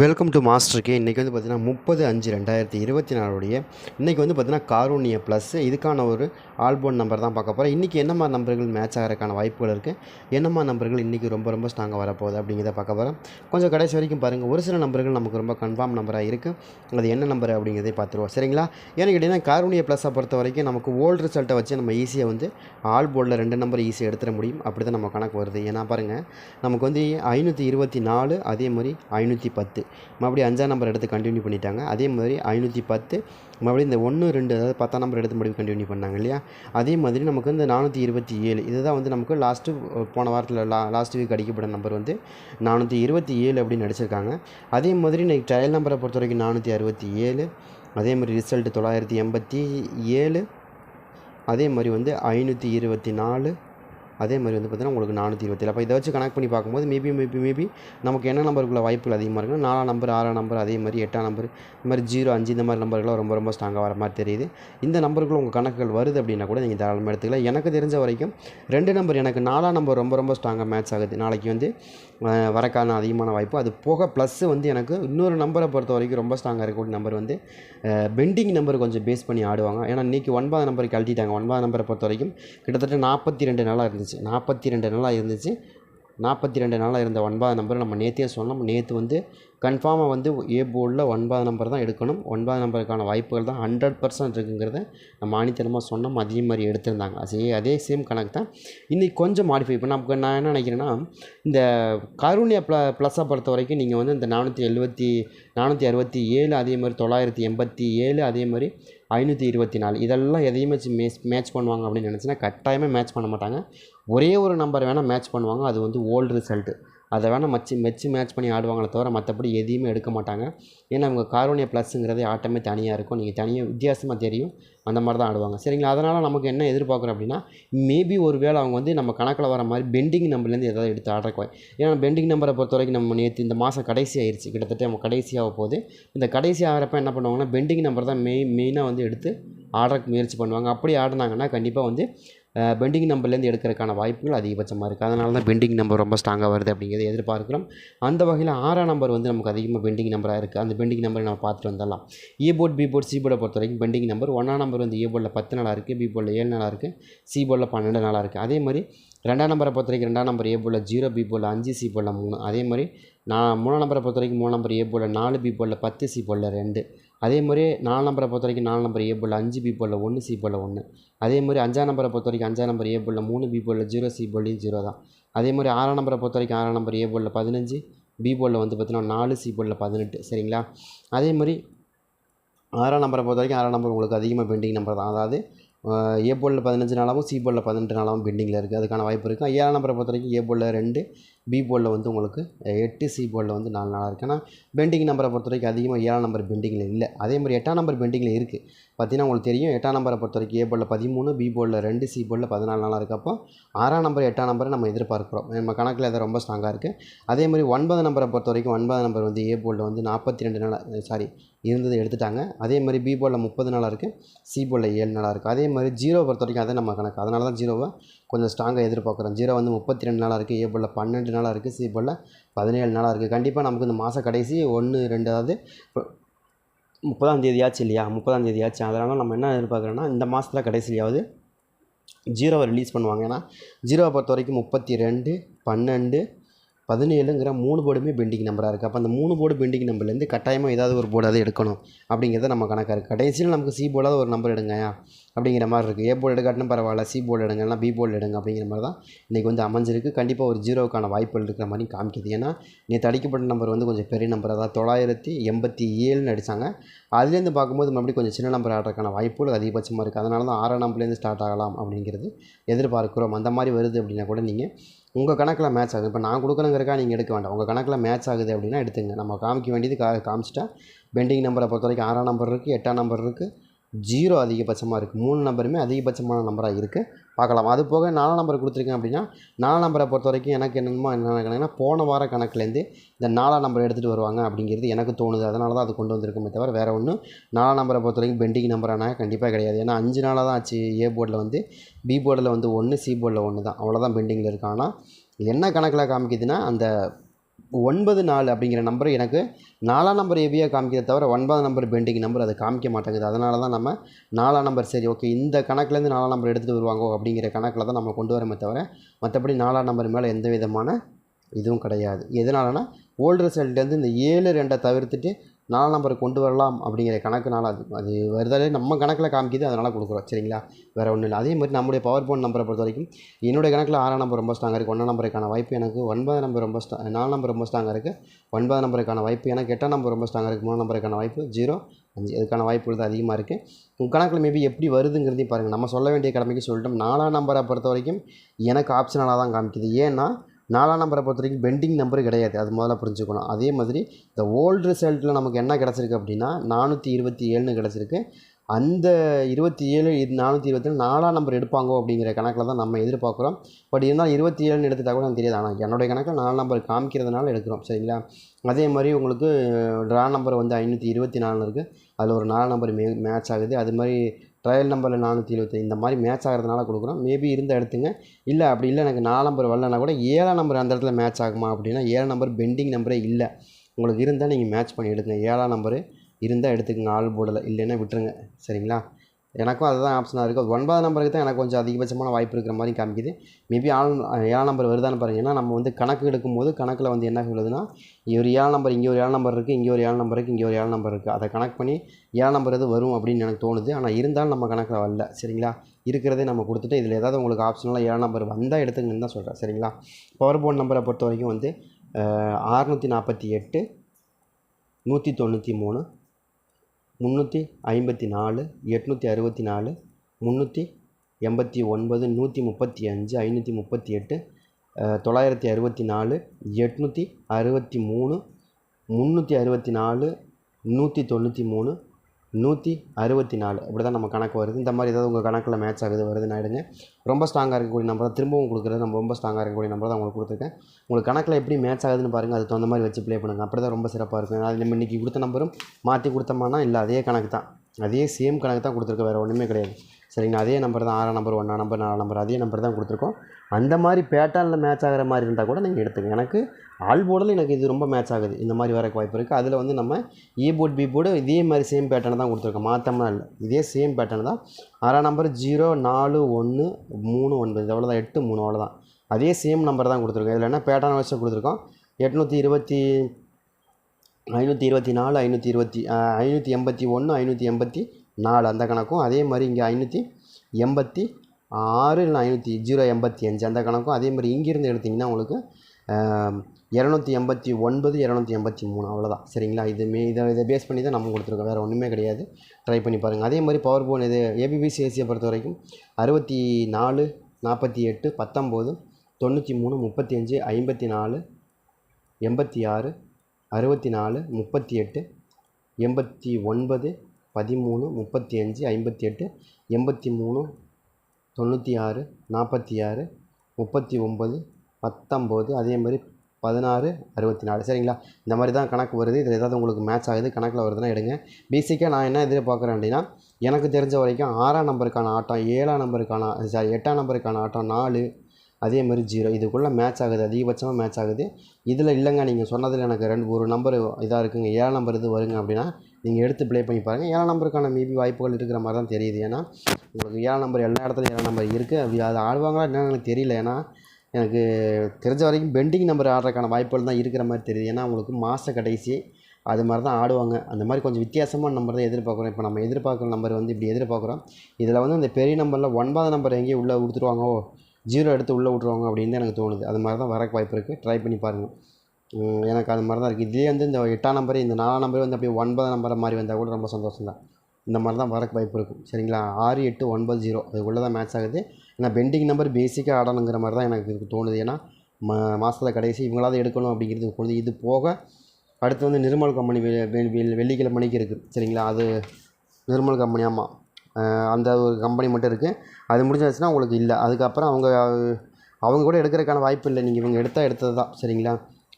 Welcome to மாஸ்டருக்கு இன்றைக்கி வந்து பார்த்தீங்கன்னா முப்பது அஞ்சு ரெண்டாயிரத்தி இருபத்தி நாலுடைய இன்றைக்கி வந்து பார்த்திங்கன்னா காரூனிய ப்ளஸ் இதுக்கான ஒரு ஆல்போன் நம்பர் தான் பார்க்க போகிறோம் இன்றைக்கி என்ன மாதிரி நம்பர்கள் மேட்ச் ஆகிறதுக்கான வாய்ப்புகள் இருக்குது என்னம்மா நம்பர்கள் இன்றைக்கி ரொம்ப ரொம்ப ஸ்ட்ராங்காக வரப்போகுது அப்படிங்கிறத பார்க்க போகிறோம் கொஞ்சம் கடைசி வரைக்கும் பாருங்கள் ஒரு சில நம்பர்கள் நமக்கு ரொம்ப கன்ஃபார்ம் நம்பராக இருக்குது அது என்ன நம்பர் அப்படிங்கிறதை பார்த்துருவோம். சரிங்களா? ஏன்னு கேட்டிங்கன்னா காரூனிய ப்ளஸ்ஸை பொறுத்த வரைக்கும் நமக்கு ஓல்டு ரிசல்ட்டை வச்சு நம்ம ஈஸியாக வந்து ஆல் ரெண்டு நம்பர் ஈஸியாக எடுத்துட முடியும். அப்படி தான் நம்ம கணக்கு வருது. ஏன்னா பாருங்கள் நமக்கு வந்து ஐநூற்றி இருபத்தி நாலு அதே மாதிரி ஐநூற்றி பத்து. மறுபடியும் அஞ்சாம் நம்பர் எடுத்து கண்டினியூ பண்ணிட்டாங்க. அதே மாதிரி ஐநூற்றி பத்து மறுபடியும் இந்த ஒன்று ரெண்டு அதாவது பத்தாம் நம்பர் எடுத்து முடிவு கண்டினியூ பண்ணாங்க இல்லையா? அதே மாதிரி நமக்கு வந்து நானூற்றி இருபத்தி ஏழு இதுதான் வந்து நமக்கு லாஸ்ட்டு போன வாரத்தில் லா லாஸ்ட் வீக் அடிக்கப்பட்ட நம்பர் வந்து நானூற்றி இருபத்தி ஏழு அப்படின்னு நடிச்சிருக்காங்க. அதே மாதிரி இன்றைக்கி ட்ரையல் நம்பரை பொறுத்த வரைக்கும் நானூற்றி அறுபத்தி ஏழு அதே மாதிரி ரிசல்ட்டு தொள்ளாயிரத்தி எண்பத்தி ஏழு அதே மாதிரி வந்து ஐநூற்றி இருபத்தி நாலு அதே மாதிரி வந்து பார்த்திங்கன்னா உங்களுக்கு நானூற்றி இருபத்தி அப்போ இதை வச்சு கனெக்ட் பண்ணி பார்க்கும்போது மேபி மேபி மேபி நமக்கு என்ன நம்பருக்குள்ள வாய்ப்புகள் அதிகமாக இருக்குன்னா நாலாம் நம்பர் ஆறாம் நம்பர் அதே மாதிரி எட்டாம் நம்பர் இந்த மாதிரி ஜீரோ அஞ்சு இந்த மாதிரி நம்பர்கள்லாம் ரொம்ப ரொம்ப ஸ்ட்ராங்காக வர மாதிரி தெரியுது. இந்த நம்பருக்குள்ள உங்கள் கணக்குகள் வருது அப்படின்னா கூட நீங்கள் தாராளமாக எடுத்துக்கலாம். எனக்கு தெரிஞ்ச வரைக்கும் ரெண்டு நம்பர் எனக்கு நாலாம் நம்பர் ரொம்ப ரொம்ப ஸ்ட்ராங்காக மேட்ச் ஆகுது. நாளைக்கு வந்து வரக்கான அதிகமான வாய்ப்பு. அது போக ப்ளஸ்ஸு வந்து எனக்கு இன்னொரு நம்பரை பொறுத்த வரைக்கும் ரொம்ப ஸ்ட்ராங்காக இருக்கக்கூடிய நம்பர் வந்து பெண்டிங் நம்பர் கொஞ்சம் பேஸ் பண்ணி ஆடுவாங்க. ஏன்னா இன்றைக்கி ஒன்பது நம்பர் கழட்டிட்டாங்க. ஒன்பது நம்பரை பொறுத்த வரைக்கும் கிட்டத்தட்ட நாற்பத்தி ரெண்டு நாளாக இருந்துச்சு. நாற்பத்தி ரெண்டு நாளாக இருந்துச்சு. நாற்பத்தி ரெண்டு நாளாக இருந்த ஒன்பது நம்பர் நம்ம நேற்றே சொன்னோம் நேற்று வந்து கன்ஃபார்மாக வந்து ஏ போர்டில் ஒன்பது நம்பர் தான் எடுக்கணும். ஒன்பது நம்பருக்கான வாய்ப்புகள் தான் ஹண்ட்ரட் பர்சன்ட் இருக்குங்கிறத நம்ம ஆணித்தனமாக சொன்னோம் அதே மாதிரி எடுத்திருந்தாங்க. அதே அதே சேம் கணக்கு தான். இன்றைக்கி கொஞ்சம் மாடிஃபை இப்போ நமக்கு நான் என்ன நினைக்கிறேன்னா இந்த காரூணியா ப்ள ப்ளஸ்ஸை பொறுத்த வரைக்கும் நீங்கள் வந்து இந்த நானூற்றி எழுபத்தி நானூற்றி அறுபத்தி ஏழு அதே மாதிரி தொள்ளாயிரத்தி எண்பத்தி ஏழு அதே மாதிரி ஐநூற்றி இருபத்தி நாலு. இதெல்லாம் எதையுமே வச்சு மேட்ச் மேட்ச் பண்ணுவாங்க அப்படின்னு நினச்சினா கட்டாயமாக மேட்ச் பண்ண மாட்டாங்க. ஒரே ஒரு நம்பர் வேணால் மேட்ச் பண்ணுவாங்க. அது வந்து ஓல்டு ரிசல்ட்டு அதை வேணால் மச்சு மெச்சு மேட்ச் பண்ணி ஆடுவாங்களே தவிர மற்றபடி எதையுமே எடுக்க மாட்டாங்க. ஏன்னா அவங்க காரோனியா ப்ளஸ்ஸுங்கிறதே ஆட்டமே தனியாக இருக்கும். நீங்கள் தனியாக வித்தியாசமாக தெரியும். அந்த மாதிரி தான் ஆடுவாங்க. சரிங்களா? அதனால் நமக்கு என்ன எதிர்பார்க்குறோம் அப்படின்னா மேபி ஒரு வேளை அவங்க வந்து நம்ம கணக்கில் வர மாதிரி பெண்டிங் நம்பர்லேருந்து ஏதாவது எடுத்து ஆடுறக்கு ஏன்னா பெண்டிங் நம்பரை பொறுத்த வரைக்கும் நம்ம நேற்று இந்த மாதம் கடைசி ஆயிடுச்சு கிட்டத்தட்ட நம்ம கடைசியாக போகுது. இந்த கடைசி ஆகிறப்ப என்ன பண்ணுவாங்கன்னா பெண்டிங் நம்பர் தான் மெயின் மெயினாக வந்து எடுத்து ஆடுறக்கு முயற்சி பண்ணுவாங்க. அப்படி ஆடினாங்கன்னா கண்டிப்பாக வந்து பெண்டிங் நம்பர்லேருந்து எடுக்கிறதுக்கான வாய்ப்புகள் அதிகபட்சமாக இருக்குது அதனால தான் பெண்டிங் நம்பர் ரொம்ப ஸ்ட்ராங்காக வருது அப்படிங்கிறத எதிர்பார்க்குறோம். அந்த வகையில் ஆறாம் நம்பர் வந்து நமக்கு அதிகமாக பெண்டிங் நம்பராக இருக்குது அந்த பெண்டிங் நம்பரை நம்ம பார்த்துட்டு வந்துடலாம். A board B board C போர்டை பொறுத்த வரைக்கும் பெண்டிங் நம்பர் ஒன்றாம் நம்பர் வந்து e ஏ போர்டில் பத்து நாளாக இருக்குது பி போர்டில் ஏழு நாளாக இருக்குது சி போர்டில் பன்னெண்டு நாளாக இருக்குது அதே மாதிரி ரெண்டாம் நம்பரை பொறுத்த வரைக்கும் ரெண்டாம் நம்பர் ஏ போர்டில் ஜீரோ பி போர்டில் அஞ்சு சி போர்டில் மூணு. அதே மாதிரி நான் மூணாம் நம்பரை பொறுத்த வரைக்கும் மூணு நம்பர் ஏ போர்டில் நாலு பி போர்டில் பத்து சி போர்டில் ரெண்டு. அதே மாதிரி நாலு நம்பரை பொறுத்த வரைக்கும் நாலு நம்பர் ஏ போல் அஞ்சு பி போல் ஒன்று சி போல் ஒன்று அதே மாதிரி அஞ்சாம் நம்பரை பொறுத்த வரைக்கும் அஞ்சாம் நம்பர் ஏ போல் மூணு பி போல் ஜீரோ சி போர்டிலையும் ஜீரோ தான். அதே மாதிரி ஆறாம் நம்பரை பொறுத்த வரைக்கும் ஆறாம் நம்பர் ஏ போர்டில் பதினஞ்சு. பி போலில் வந்து பார்த்தீங்கன்னா நாலு சி போலில் பதினெட்டு. சரிங்களா? அதே மாதிரி ஆறாம் நம்பரை பொறுத்த வரைக்கும் ஆறாம் நம்பர் உங்களுக்கு அதிகமாக பெண்டிங் நம்பர் தான். அதாவது ஏ போர்டில் பதினஞ்சு நாளாகவும் சி போர்டில் பதினெட்டு நாளாகவும் பெண்டிங்கில் இருக்குது அதுக்கான வாய்ப்பு இருக்குது ஏழாம் நம்பரை பொறுத்த வரைக்கும் ஏ போர்டில் ரெண்டு பி போர்டில் வந்து உங்களுக்கு எட்டு சி போர்டில் வந்து நாலு நாளாக இருக்குது ஆனால் பெண்டிங் நம்பரை பொறுத்த வரைக்கும் அதிகமாக ஏழாம் நம்பர் பெண்டிங்கில் இல்லை. அதே மாதிரி எட்டாம் நம்பர் பெண்டிங்கில் இருக்குது பார்த்தீங்கன்னா உங்களுக்கு தெரியும் எட்டாம் நம்பரை பொறுத்த வரைக்கும் ஏ போர்டில் பதிமூணு பி போர்டில் ரெண்டு சி போர்டில் பதினாலு நாளாக இருக்கப்போ ஆறாம் நம்பர் எட்டாம் நம்பரை நம்ம எதிர்பார்க்குறோம். நம்ம கணக்கில் அது ரொம்ப ஸ்ட்ராங்காக இருக்குது அதே மாதிரி ஒன்பது நம்பரை பொறுத்த வரைக்கும் ஒன்பது நம்பர் வந்து ஏ போர்டில் வந்து நாற்பத்தி ரெண்டு நாளாக சாரி இருந்ததை எடுத்துட்டாங்க. அதே மாதிரி பி போர்டில் முப்பது நாளாக இருக்குது சி போர்டில் ஏழு நாளாக இருக்குது அதே மாதிரி ஜீரோ பொறுத்த வரைக்கும் அதே நம்ம கணக்கு. அதனால தான் ஜீரோவை கொஞ்சம் ஸ்ட்ராங்காக எதிர்பார்க்குறோம். ஜீரோ வந்து முப்பத்தி ரெண்டு நாளாக இருக்குது ஏ போர்டில் பன்னெண்டு நாளாக இருக்குது சி போர்டில் பதினேழு நாளாக இருக்குது கண்டிப்பாக நமக்கு இந்த மாத கடைசி ஒன்று ரெண்டு அதாவது முப்பதாம் தேதியாச்சு இல்லையா? முப்பதாம் தேதியாச்சு. அதனால் நம்ம என்ன எதிர்பார்க்குறோன்னா இந்த மாதத்தில் கடைசியாவது ஜீரோவை ரிலீஸ் பண்ணுவாங்க. ஏன்னா ஜீரோவை பொறுத்த வரைக்கும் முப்பத்தி ரெண்டு பன்னெண்டு பதினேழுங்கிற மூணு போர்டுமே பெண்டிங் நம்பராக இருக்குது அப்போ அந்த மூணு போர்டு பெண்டிங் நம்பர்லேருந்து கட்டாயமாக ஏதாவது ஒரு போர்டாவது எடுக்கணும் அப்படிங்கிறத நம்ம கணக்காக இருக்குது கடைசியில் நமக்கு சி போர்டாவது ஒரு நம்பர் எடுங்கயா அப்படிங்கிற மாதிரி இருக்குது ஏ போர்டு எடுக்காட்டினா பரவாயில்ல சி போர்டு எடுங்க இல்லைனா பி போர்டு எடுங்க அப்படிங்கிற மாதிரி தான் இன்றைக்கி வந்து அமைஞ்சிருக்கு. கண்டிப்பாக ஒரு ஜீரோவுக்கான வாய்ப்புகள் இருக்கிற மாதிரி காமிக்குது. ஏன்னா நேற்று அடிக்கப்பட்ட நம்பர் வந்து கொஞ்சம் பெரிய நம்பர் அதாவது தொள்ளாயிரத்தி எண்பத்தி ஏழுன்னு அடித்தாங்க அதுலேருந்து பார்க்கும்போது மறுபடியும் கொஞ்சம் சின்ன நம்பர் ஆடுறதுக்கான வாய்ப்புகள் அதிகபட்சமாக இருக்குது அதனால தான் ஆறாம் நம்பர்லேருந்து ஸ்டார்ட் ஆகலாம் அப்படிங்கிறது எதிர்பார்க்குறோம். அந்த மாதிரி வருது அப்படின்னா கூட நீங்கள் உங்கள் கணக்கில் மேட்ச் ஆகுது. இப்போ நான் கொடுக்கணுங்கிறக்கா நீங்கள் எடுக்க வேண்டாம். உங்கள் கணக்கில் மேட்ச் ஆகுது அப்படின்னா எடுத்துங்க. நம்ம காமிக்க வேண்டியது கா காமிச்சிட்டா பெண்டிங் நம்பரை பொறுத்த வரைக்கும் ஆறாம் நம்பர் இருக்குது எட்டாம் நம்பர் இருக்குது ஜீரோ அதிகபட்சமாக இருக்குது மூணு நம்பருமே அதிகபட்சமான நம்பராக இருக்குது பார்க்கலாம். அது போக நாலாம் நம்பர் கொடுத்துருக்கேன் அப்படின்னா நாலாம் நம்பரை பொறுத்த வரைக்கும் எனக்கு என்னமோ என்ன போன வார கணக்குலேருந்து இந்த நாலாம் நம்பர் எடுத்துகிட்டு வருவாங்க அப்படிங்கிறது எனக்கு தோணுது. அதனால தான் அது கொண்டு வந்திருக்குமே தவிர வேறு ஒன்றும் நாலாம் நம்பரை பொறுத்த வரைக்கும் பெண்டிங் நம்பரானா கண்டிப்பாக கிடையாது. ஏன்னா அஞ்சு நாளாக தான் ஆச்சு. ஏ போர்டில் வந்து பி போர்டில் வந்து ஒன்று சி போர்டில் ஒன்று தான் அவ்வளோதான் பெண்டிங்கில் இருக்கு. ஆனால் இது என்ன கணக்கில் காமிக்குதுன்னா அந்த ஒன்பது நாலு அப்படிங்கிற நம்பர் எனக்கு நாலாம் நம்பர் ஹெவியாக காமிக்கிறத தவிர ஒன்பதாம் நம்பர் பெண்டிங் நம்பர் அது காமிக்க மாட்டேங்குது. அதனால தான் நம்ம நாலாம் நம்பர் சரி ஓகே இந்த கணக்குலேருந்து நாலாம் நம்பர் எடுத்துகிட்டு வருவாங்கோ அப்படிங்கிற கணக்கில் தான் நம்ம கொண்டு வரமே தவிர மற்றபடி நாலாம் நம்பர் மேலே எந்த விதமான இதுவும் கிடையாது. எதனாலனா ஓல்டு ரிசல்ட்லேருந்து இந்த ஏழு ரெண்டை தவிர்த்துட்டு நாலாம் நம்பரை கொண்டு வரலாம் அப்படிங்கிற கணக்குனால அது அது வருதாலே நம்ம கணக்கில் காமிக்குது அதனால் கொடுக்குறோம். சரிங்களா? வேறு ஒன்றும் இல்லை. அதே மாதிரி நம்முடைய பவர் போன் நம்பரை பொறுத்த வரைக்கும் என்னுடைய கணக்கில் ஆறாம் நம்பர் ரொம்ப ஸ்ட்ராங்காக இருக்குது ஒன்றாம் நம்பருக்கான வாய்ப்பு எனக்கு ஒன்பது நம்பர் ரொம்ப ஸ்ட்ரா நாலு நம்பர் ரொம்ப ஸ்ட்ராங்காக இருக்குது ஒன்பது நம்பருக்கான வாய்ப்பு எனக்கு எட்டாம் நம்பர் ரொம்ப ஸ்ட்ராங்காக இருக்குது மூணு நம்பருக்கான வாய்ப்பு ஜீரோ அஞ்சு இதுக்கான வாய்ப்புகள் தான் அதிகமாக இருக்குது உங்கள் கணக்கில் மேபி எப்படி வருதுங்கிறதையும் பாருங்கள் நம்ம சொல்ல வேண்டிய கடமைக்கு சொல்லிட்டோம். நாலாம் நம்பரை பொறுத்த வரைக்கும் எனக்கு ஆப்ஷனலாக தான் காமிக்குது. ஏன்னா நாலாம் நம்பரை பொறுத்த வரைக்கும் பெண்டிங் நம்பர் கிடையாது அது முதல்ல புரிஞ்சுக்கணும். அதே மாதிரி இந்த ஓல்டு ரிசல்ட்டில் நமக்கு என்ன கிடச்சிருக்கு அப்படின்னா நானூற்றி இருபத்தி ஏழுன்னு கிடச்சிருக்கு. அந்த இருபத்தி ஏழு இது நானூற்றி இருபத்தி நாலாம் நம்பர் எடுப்பாங்கோ அப்படிங்கிற கணக்கில் தான் நம்ம எதிர்பார்க்குறோம். பட் இருந்தாலும் இருபத்தி ஏழுன்னு எடுத்துட்டா கூட எனக்கு தெரியாது. ஆனால் என்னுடைய கணக்கில் நாலு நம்பர் காமிக்கிறதுனால எடுக்கிறோம் சரிங்களா? அதே மாதிரி உங்களுக்கு ட்ரா நம்பர் வந்து ஐநூற்றி இருபத்தி நாலு இருக்குது அதில் ஒரு நாலு நம்பர் மே மேட்ச் ஆகுது. அது மாதிரி ட்ரையல் நம்பரில் நானூற்றி இருபத்தி இந்த மாதிரி மேட்ச் ஆகிறதுனால கொடுக்குறோம். மேபி இருந்த எடுத்துங்க இல்லை அப்படி இல்லை எனக்கு நாலு நம்பர் வரலனா கூட ஏழாம் நம்பர் அந்த இடத்துல மேட்ச் ஆகுமா அப்படின்னா ஏழாம் நம்பர் பெண்டிங் நம்பரே இல்லை. உங்களுக்கு இருந்தால் நீங்கள் மேட்ச் பண்ணி எடுங்க ஏழாம் நம்பரு இருந்தால் எடுத்துக்கங்க. ஆள் போடலை. இல்லைன்னா விட்டுருங்க. சரிங்களா? எனக்கும் அதுதான் ஆப்ஷனாக இருக்குது ஒன்பதாம் நம்பருக்கு தான் எனக்கு கொஞ்சம் அதிகபட்சமான வாய்ப்பு இருக்கிற மாதிரி காமிக்குது. மேபி ஆள் ஏழாம் நம்பர் வருதான்னு பாருங்கள் ஏன்னா நம்ம வந்து கணக்கு எடுக்கும்போது கணக்கில் வந்து என்ன சொல்லுதுன்னா ஒரு ஏழு நம்பர் இங்கே ஒரு ஏழு நம்பர் இருக்குது இங்கே ஒரு ஏழு நம்பர் இருக்குது இங்கே ஒரு ஏழு நம்பர் இருக்குது அதை கணக்கு பண்ணி ஏழு நம்பர் எது வரும் அப்படின்னு எனக்கு தோணுது. ஆனால் இருந்தாலும் நம்ம கணக்கில் வரல. சரிங்களா? இருக்கிறதே நம்ம கொடுத்துட்டு இதில் ஏதாவது உங்களுக்கு ஆப்ஷனலாக ஏழு நம்பர் வந்தால் எடுத்துங்கன்னு தான் சொல்கிறேன் சரிங்களா? பவர் போர்ட் நம்பரை பொறுத்த வரைக்கும் வந்து அறுநூற்றி நாற்பத்தி எட்டு நூற்றி தொண்ணூற்றி மூணு முந்நூற்றி ஐம்பத்தி நாலு எட்நூற்றி அறுபத்தி நாலு முந்நூற்றி எண்பத்தி ஒன்பது நூற்றி முப்பத்தி அஞ்சு ஐநூற்றி முப்பத்தி எட்டு தொள்ளாயிரத்தி அறுபத்தி நாலு எட்நூற்றி அறுபத்தி மூணு முந்நூற்றி அறுபத்தி நாலு நூற்றி தொண்ணூற்றி மூணு நூற்றி அறுபத்தி நாலு. இப்படி தான் நம்ம கணக்கு வருது. இந்த மாதிரி ஏதாவது உங்கள் கணக்கில் மேட்ச் ஆகுது வருதுன்னு ஆகிடுங்க ரொம்ப ஸ்ட்ராங்காக இருக்கக்கூடிய நம்பர் தான். திரும்பவும் கொடுக்குறது நம்ம ரொம்ப ஸ்ட்ராங்காக இருக்கக்கூடிய நம்பர் தான் உங்களுக்கு கொடுத்துருக்கேன். உங்களுக்கு கணக்கில் எப்படி மேட்ச் ஆகுதுன்னு பாருங்கள் அதுக்கு தகுந்த மாதிரி வச்சு ப்ளே பண்ணுங்கள் அப்படி தான் ரொம்ப சிறப்பாக இருக்கும். அது நம்ம இன்றைக்கி கொடுத்த நம்பரும் மாற்றி கொடுத்தோம்னா இல்லை அதே கணக்கு தான். அதே சேம் கணக்கு தான் கொடுத்துருக்கோம் வேறு ஒன்றுமே கிடையாது. சரிங்களா? அதே நம்பர் தான். ஆறாம் நம்பர் ஒன்றாம் நம்பர் நாலாம் நம்பர் அதே நம்பர் தான் கொடுத்துருக்கோம். அந்த மாதிரி பேட்டர்னில் மேட்ச் ஆகிற மாதிரி இருந்தால் கூட நீங்கள் எடுத்துங்க. எனக்கு ஆல் போர்டில் எனக்கு இது ரொம்ப மேட்ச் ஆகுது. இந்த மாதிரி வரக்கு வாய்ப்பு இருக்குது அதில் வந்து நம்ம ஏ போர்டு பி போர்டு இதே மாதிரி சேம் பேட்டர்னை தான் கொடுத்துருக்கோம். மாற்றம்னா இல்லை. இதே சேம் பேட்டர்ன் தான். ஆறாம் நம்பர் ஜீரோ நாலு ஒன்று மூணு ஒன்பது. அவ்வளோதான் எட்டு மூணு அவ்வளோதான் அதே சேம் நம்பர் தான் கொடுத்துருக்கோம். இதில் என்ன பேட்டர்ன் வச்சு கொடுத்துருக்கோம். எட்நூற்றி இருபத்தி ஐநூற்றி இருபத்தி நாலு ஐநூற்றி இருபத்தி ஐநூற்றி எண்பத்தி ஒன்று ஐநூற்றி எண்பத்தி நாலு. அந்த கணக்கும் அதே மாதிரி இங்கே ஐநூற்றி எண்பத்தி ஆறு இல்லை ஐநூற்றி ஜீரோ எண்பத்தி அஞ்சு. அந்த கணக்கும் அதே மாதிரி இங்கேருந்து எடுத்திங்கன்னா உங்களுக்கு இரநூத்தி எண்பத்தி ஒன்பது இரநூத்தி எண்பத்தி மூணு அவ்வளோதான் சரிங்களா? இது மே இதை இதை பேஸ் பண்ணி தான் நம்ம கொடுத்துருக்கோம். வேறு ஒன்றுமே கிடையாது. ட்ரை பண்ணி பாருங்கள் அதே மாதிரி பவர் போன் இது ஏபிபிசிஎஸ்சியை பொறுத்த வரைக்கும் அறுபத்தி நாலு நாற்பத்தி எட்டு பத்தொம்போது தொண்ணூற்றி மூணு முப்பத்தி அஞ்சு ஐம்பத்தி நாலு எண்பத்தி ஆறு அறுபத்தி நாலு முப்பத்தி எட்டு எண்பத்தி ஒன்பது பதிமூணு முப்பத்தி அஞ்சு ஐம்பத்தி எட்டு எண்பத்தி மூணு தொண்ணூற்றி ஆறு நாற்பத்தி ஆறு முப்பத்தி ஒம்பது பத்தொம்போது அதே மாதிரி பதினாறு அறுபத்தி நாலு சரிங்களா? இந்த மாதிரி தான் கணக்கு வருது. இதில் ஏதாவது உங்களுக்கு மேட்ச் ஆகுது கணக்கில் வருதுன்னா எடுங்க. பேசிக்காக நான் என்ன எதிர்பார்க்குறேன் அப்படின்னா எனக்கு தெரிஞ்ச வரைக்கும் ஆறாம் நம்பருக்கான ஆட்டம் ஏழாம் நம்பருக்கான சாரி எட்டாம் நம்பருக்கான ஆட்டம் நாலு அதே மாதிரி ஜீரோ இதுக்குள்ளே மேட்ச் ஆகுது அதிகபட்சமாக மேட்ச் ஆகுது. இதில் இல்லைங்க நீங்கள் சொன்னதில் எனக்கு ரெண்டு ஒரு நம்பர் இதாக இருக்குங்க. ஏழாம் நம்பர் இது வருங்க அப்படின்னா நீங்கள் எடுத்து ப்ளே பண்ணி பாருங்கள் ஏழாம் நம்பருக்கான மேபி வாய்ப்புகள் இருக்கிற மாதிரி தான் தெரியுது. ஏன்னா உங்களுக்கு ஏழாம் நம்பர் எல்லா இடத்துலையும் ஏழாம் நம்பர் இருக்குது அப்படி அது ஆடுவாங்களா என்னன்னு எனக்கு தெரியல. ஏன்னா எனக்கு தெரிஞ்ச வரைக்கும் பெண்டிங் நம்பர் ஆடுறதுக்கான வாய்ப்புகள் தான் இருக்கிற மாதிரி தெரியுது. ஏன்னா உங்களுக்கு மாத கடைசி அது மாதிரி தான் ஆடுவாங்க. அந்த மாதிரி கொஞ்சம் வித்தியாசமான நம்பர் தான் எதிர்பார்க்குறோம். இப்போ நம்ம எதிர்பார்க்குற நம்பர் வந்து இப்படி எதிர்பார்க்குறோம். இதில் வந்து இந்த பெரிய நம்பரில் ஒன்பது நம்பர் எங்கேயும் உள்ளே கொடுத்துருவாங்கோ ஜீரோ எடுத்து உள்ளே விட்ருவாங்க அப்படின்னு தான் எனக்கு தோணுது. அது மாதிரி தான் வரக்கு வாய்ப்பு இருக்குது. ட்ரை பண்ணி பாருங்கள் எனக்கு அது மாதிரி தான் இருக்குது. இதே வந்து இந்த எட்டாம் நம்பர் இந்த நாலாம் நம்பர் வந்து அப்படியே ஒன்பதாம் நம்பர் மாதிரி வந்தால் கூட ரொம்ப சந்தோஷம் தான் இந்த மாதிரி தான் வரக்கு வாய்ப்பு இருக்கும். சரிங்களா? ஆறு எட்டு ஒன்பது ஜீரோ. அதுக்குள்ளே தான் மேட்ச் ஆகுது. ஏன்னா பெண்டிங் நம்பர் பேசிக்காக ஆடணுங்கிற மாதிரி தான் எனக்கு இதுக்கு தோணுது. ஏன்னா மா மாதத்தில் கடைசி இவங்களாவது எடுக்கணும் அப்படிங்கிறது தோணுது. இது போக அடுத்து வந்து நிர்மல் கம்பெனி வெள்ளிக்கிழமைக்கு இருக்குது சரிங்களா? அது நிர்மல் கம்பெனி ஆமாம் அந்த ஒரு கம்பெனி மட்டும் இருக்குது அது முடிஞ்சாச்சுன்னா உங்களுக்கு இல்லை. அதுக்கப்புறம் அவங்க அவங்க கூட எடுக்கிறதுக்கான வாய்ப்பு இல்லை. நீங்கள் இவங்க எடுத்தால் எடுத்தது தான். சரிங்களா?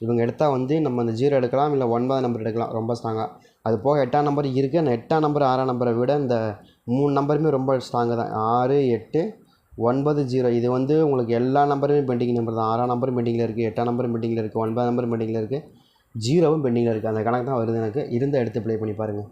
இவங்க எடுத்தால் வந்து நம்ம அந்த ஜீரோ எடுக்கலாம் இல்லை ஒன்பது நம்பர் எடுக்கலாம். ரொம்ப ஸ்ட்ராங்காக அது போக எட்டாம் நம்பர் இருக்குது அந்த எட்டாம் நம்பர் ஆறாம் நம்பரை விட இந்த மூணு நம்பருமே ரொம்ப ஸ்ட்ராங்காக தான். ஆறு எட்டு ஒன்பது ஜீரோ. இது வந்து உங்களுக்கு எல்லா நம்பருமே பெண்டிங் நம்பர் தான். ஆறாம் நம்பரும் பெண்டிங்கில் இருக்குது எட்டாம் நம்பரும் பெண்டிங்கில் இருக்குது ஒன்பதாம் நம்பரும் பெண்டிங்கில் இருக்குது ஜீரோவும் பெண்டிங்கில் இருக்குது அந்த கணக்கு தான் வருது எனக்கு. இருந்தால் எடுத்து ப்ளே பண்ணி பாருங்கள்